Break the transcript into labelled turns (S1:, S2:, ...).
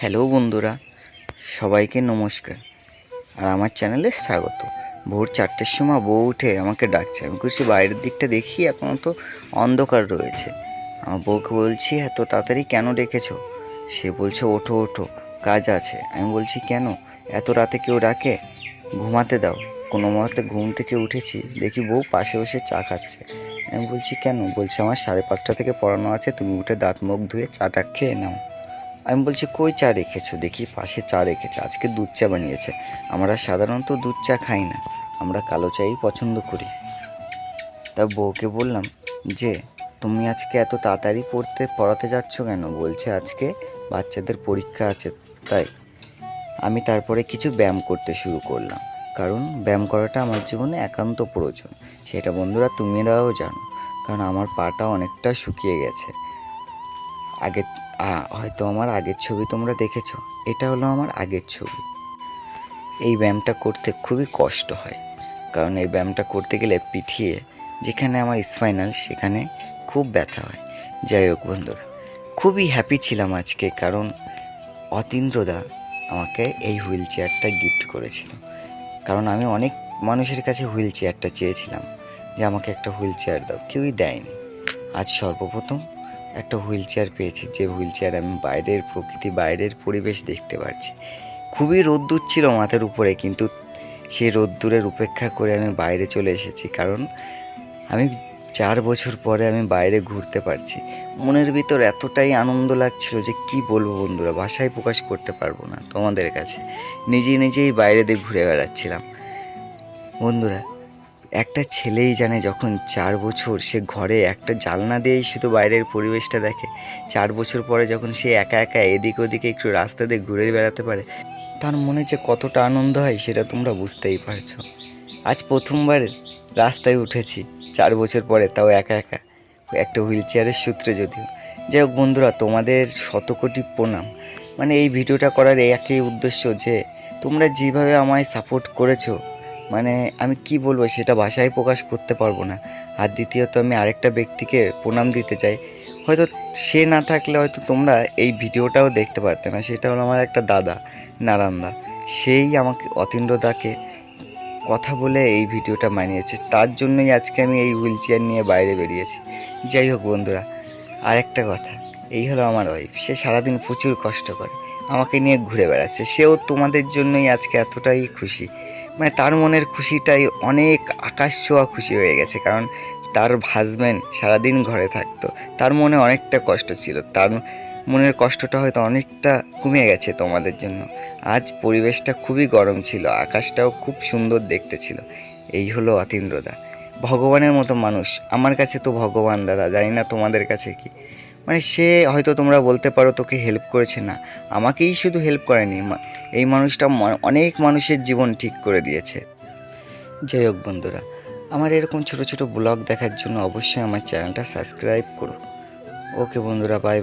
S1: Hello বন্ধুরা, সবাইকে নমস্কার। আর আমার চ্যানেলে স্বাগত। ভোর চারটের সময় বউ উঠে আমাকে ডাকছে। আমি কিছু বাইরের দিকটা দেখি এখনও তো অন্ধকার রয়েছে। আমার বউকে বলছি এত তাড়াতাড়ি কেন ডেকেছো? সে বলছে, ওঠো ওঠো, কাজ আছে। আমি বলছি, কেন? এত রাতে কেউ ডাকে? ঘুমাতে দাও। কোনো মতে ঘুম থেকে উঠেছি, দেখি বউ পাশে বসে চা খাচ্ছে। আমি বলছি, কেন? বলছে, আমার সাড়ে পাঁচটা থেকে পড়ানো আছে, তুমি উঠে দাঁত মুখ ধুয়ে চাটা খেয়ে নাও। আমি বলছি, কই চা রেখেছো? দেখি পাশে চা রেখেছে, আজকে দুধ চা বানিয়েছে। আমরা সাধারণত দুধ চা খাই না, আমরা কালো চাই পছন্দ করি। তা বউকে বললাম, যে, তুমি আজকে এত তাড়াতাড়ি পড়তে, পড়াতে যাচ্ছ কেন? বলছে, আজকে বাচ্চাদের পরীক্ষা আছে, তাই আমি তারপরে কিছু ব্যায়াম করতে শুরু করলাম। কারণ ব্যায়াম করাটা আমার জীবনে একান্ত প্রয়োজন। সেটা বন্ধুরা তুমিরাও জানো, কারণ আমার পাটা অনেকটা শুকিয়ে গেছে। আগে হয়তো আমার আগের ছবি তোমরা দেখেছ। এটা হলো আমার আগের ছবি। এই ব্যায়ামটা করতে খুবই কষ্ট হয়। কারণ এই ব্যায়ামটা করতে গেলে পিঠিয়ে যেখানে আমার স্পাইনাল সেখানে খুব ব্যথা হয়। যাই হোক বন্ধুরা, খুবই হ্যাপি ছিলাম আজকে কারণ অতীন্দ্রদা আমাকে এই হুইল চেয়ারটা গিফট করেছিল। কারণ আমি অনেক মানুষের কাছে হুইল চেয়ারটা চেয়েছিলাম যে আমাকে একটা হুইল চেয়ার দাও, কেউই দেয়নি। আজ সর্বপ্রথম একটা হুইল চেয়ার পেয়েছি, যে হুইল চেয়ার আমি বাইরের প্রকৃতি, বাইরের পরিবেশ দেখতে পারছি। খুবই রোদ্দুর ছিল মাথার উপরে, কিন্তু সেই রোদ্দুরের উপেক্ষা করে আমি বাইরে চলে এসেছি, কারণ আমি চার বছর পরে আমি বাইরে ঘুরতে পারছি। মনের ভিতর এতটাই আনন্দ লাগছিল যে কি বলব বন্ধুরা, ভাষায় প্রকাশ করতে পারব না তোমাদের কাছে। নিজে নিজেই বাইরে দিয়ে ঘুরে বেড়াচ্ছিলাম। বন্ধুরা একটা ছেলেই জানে যখন চার বছর সে ঘরে একটা জালনা দিয়েই শুধু বাইরের পরিবেশটা দেখে। চার বছর পরে যখন সে একা একা এদিক ওদিকে একটু রাস্তা দিয়ে ঘুরে বেড়াতে পারে, তার মনে যে কতটা আনন্দ হয় সেটা তোমরা বুঝতেই পারছ। আজ প্রথমবার রাস্তায় উঠেছি, চার বছর পরে তাও একা একা। একটা হুইল চেয়ারের সূত্রে যদিও। যাই হোক বন্ধুরা, তোমাদের শতকোটি প্রণাম। মানে এই ভিডিওটা করার একই উদ্দেশ্য যে, তোমরা যেভাবে আমায় সাপোর্ট করেছ মানে আমি কি বলব, সেটা ভাষায় প্রকাশ করতে পারব না। আর দ্বিতীয়ত আমি আরেকটা ব্যক্তিকে প্রণাম দিতে চাই। হয়তো সে না থাকলে হয়তো তোমরা এই ভিডিওটাও দেখতে পারতে না। সেটা হলো আমার একটা দাদা নারান্দা সেই আমাকে অতীন্দ্রদাকে কথা বলে এই ভিডিওটা বানিয়েছে। তার জন্যই আজকে আমি এই হুইল চেয়ার নিয়ে বাইরে বেরিয়েছি। যাই হোক বন্ধুরা, আরেকটা কথা। এই হলো আমার ওয়াইফ সে সারাদিন প্রচুর কষ্ট করে। আমাকে নিয়ে ঘুরে বেড়াচ্ছে। সেও তোমাদের জন্যই আজকে এতটাই খুশি। মানে তার মনের খুশিটাই অনেক আকাশ ছোঁয়া খুশি হয়ে গেছে, কারণ তার হাজব্যান্ড সারাদিন ঘরে থাকতো। তার মনে অনেকটা কষ্ট ছিল। তার মনের কষ্টটা হয়তো অনেকটা কমে গেছে তোমাদের জন্য। আজ পরিবেশটা খুবই গরম ছিল, আকাশটাও খুব সুন্দর দেখতে ছিল। এই হলো অতীন্দ্রদা। ভগবানের মতো মানুষ। আমার কাছে তো ভগবান দাদা, জানি না তোমাদের কাছে কি। মানে সে হয়তো তোমরা বলতে পারো তোকে হেল্প করেছে না। আমাকেই শুধু হেল্প করেনি এই মানুষটা অনেক মানুষের জীবন ঠিক করে দিয়েছে। যাই হোক বন্ধুরা, আমার এরকম ছোট ছোট ব্লগ দেখার জন্য অবশ্যই আমার চ্যানেলটা সাবস্ক্রাইব করো। ওকে বন্ধুরা বাই বাই